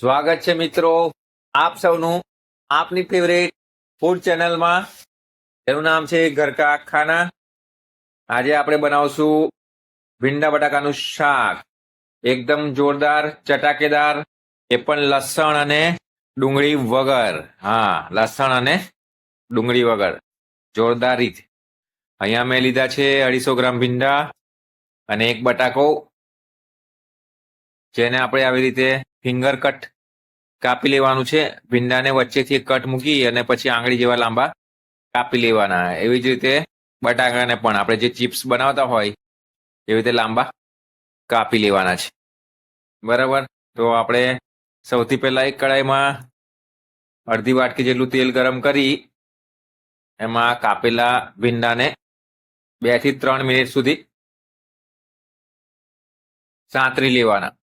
સ્વાગત છે મિત્રો આપ સૌનું આપની ફેવરેટ ફૂડ ચેનલમાં એનું નામ છે ઘરકા ખાના. આજે આપણે બનાવશું ભીંડા બટાકાનું શાક. એકદમ જોરદાર, ચટાકેદાર, એ પણ લસણ અને ડુંગળી વગર. હા, લસણ અને ડુંગળી વગર. જોરદાર રીત. અહીંયા મેં લીધા છે અઢીસો ગ્રામ ભીંડા અને એક બટાકો જેને આપણે આવી રીતે ફિંગર કટ કાપી લેવાનું છે. ભીંડાને વચ્ચેથી કટ મૂકી અને પછી આંગળી જેવા લાંબા કાપી લેવાના. એવી જ રીતે બટાકાને પણ આપણે જે ચિપ્સ બનાવતા હોય, એવી રીતે લાંબા કાપી લેવાના છે. બરાબર? તો આપણે સૌથી પહેલા એક કડાઈમાં અડધી વાટકી જેટલું તેલ ગરમ કરી, એમાં કાપેલા ભીંડાને બેથી ત્રણ મિનિટ સુધી સાંતરી લેવાના.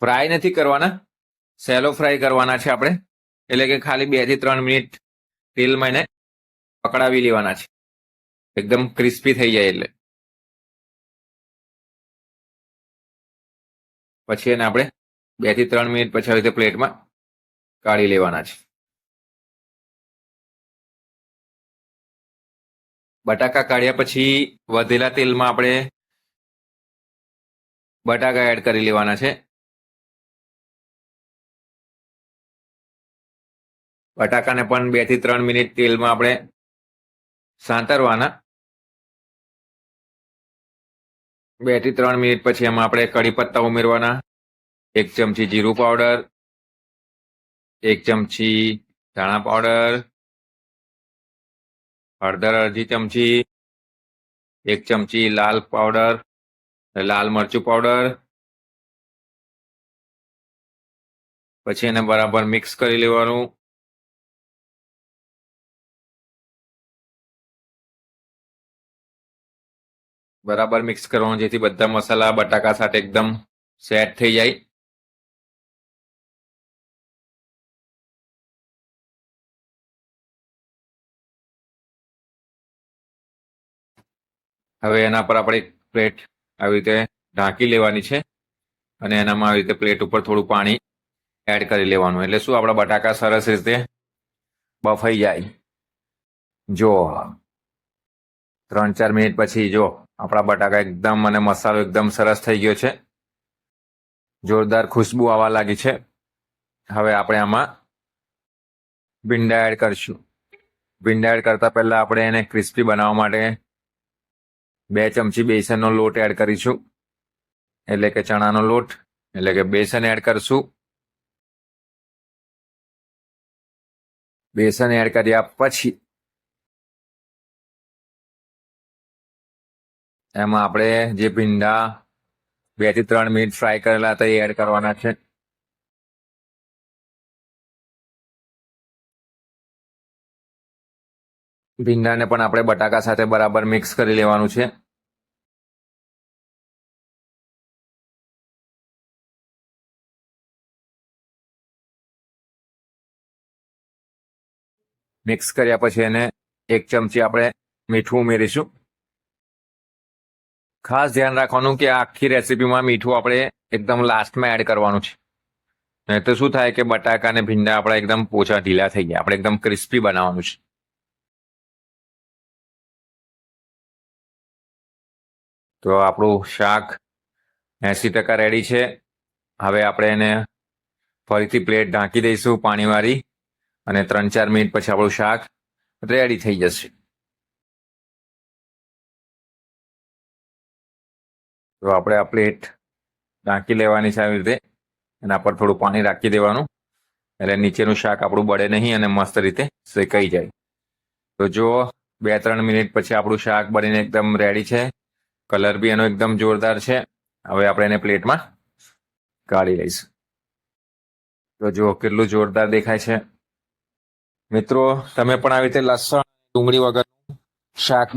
ફ્રાય નથી કરવાના. સેલો ફ્રાય કરવાના છે આપણે. એટલે કે ખાલી બેથી ત્રણ મિનિટ તેલમાં એને પકડાવી લેવાના છે. એકદમ ક્રિસ્પી થઈ જાય એટલે. પછી એને આપણે બેથી ત્રણ મિનિટ પછી આવી રીતે પ્લેટમાં કાઢી લેવાના છે. બટાકા કાઢ્યા પછી વધેલા તેલમાં આપણે બટાકા એડ કરી લેવાના છે. બટાકાને પણ બેથી ત્રણ મિનિટ તેલમાં આપણે સાંતરવાના. બેથી ત્રણ મિનિટ પછી એમાં આપણે કઢી પત્તા ઉમેરવાના. એક ચમચી જીરું પાવડર, એક ચમચી ધાણા પાવડર, હળદર અડધી ચમચી, એક ચમચી લાલ પાવડર, લાલ મરચું પાવડર. પછી એને બરાબર મિક્સ કરી લેવાનું. બરાબર મિક્સ કરવાનું, જેથી બધા મસાલા, બટાકા સાથે એકદમ સેટ થઈ જાય. હવે એના પર આપણે પ્લેટ આવી રીતે ઢાંકી લેવાની છે અને એનામાં આવી રીતે પ્લેટ ઉપર થોડું પાણી એડ કરી લેવાનું. એટલે શું આપણા બટાકા સરસ રીતે બફાઈ જાય. જો ત્રણ ચાર મિનિટ પછી જો આપણા બટાકા એકદમ અને મસાલો એકદમ સરસ થઈ ગયો છે. જોરદાર ખુશ્બુ આવવા લાગી છે. હવે આપણે આમાં ભીંડા એડ કરશું. ભીંડા એડ કરતા પહેલા આપણે એને ક્રિસ્પી બનાવવા માટે બે ચમચી બેસનનો લોટ એડ કરીશું. એટલે કે ચણાનો લોટ, એટલે કે બેસન એડ કરશું. બેસન એડ કર્યા પછી એમાં આપણે જે ભીંડા બેથી ત્રણ મિનિટ ફ્રાય કરેલા હતા એ એડ કરવાના છે. ભીંડાને પણ આપણે બટાકા સાથે બરાબર મિક્સ કરી લેવાનું છે. મિક્સ કર્યા પછી એને એક ચમચી આપણે મીઠું ઉમેરીશું. ખાસ ધ્યાન રાખવાનું કે આખી રેસીપીમાં મીઠું આપણે એકદમ લાસ્ટમાં એડ કરવાનું છે. નહીં તો શું થાય કે બટાકા અને ભીંડા આપણા એકદમ પોચા ઢીલા થઈ ગયા. આપણે એકદમ ક્રિસ્પી બનાવવાનું છે. તો આપણું શાક એંસી ટકા રેડી છે. હવે આપણે એને ફરીથી પ્લેટ ઢાંકી દઈશું પાણીવાળી અને ત્રણ ચાર મિનિટ પછી આપણું શાક રેડી થઈ જશે. તો આપણે આ પ્લેટ ઢાંકી લેવાની છે આવી રીતે. એના પર થોડું પાણી રાખી દેવાનું. એટલે નીચેનું શાક આપણું બળે નહીં અને મસ્ત રીતે શેકાઈ જાય. તો જો બે ત્રણ મિનિટ પછી આપણું શાક બનીને એકદમ રેડી છે. કલર બી એનો એકદમ જોરદાર છે. હવે આપણે એને પ્લેટમાં કાઢી લઈશું. તો જુઓ કેટલું જોરદાર દેખાય છે. મિત્રો, તમે પણ આવી રીતે લસણ, ડુંગળી વગર શાક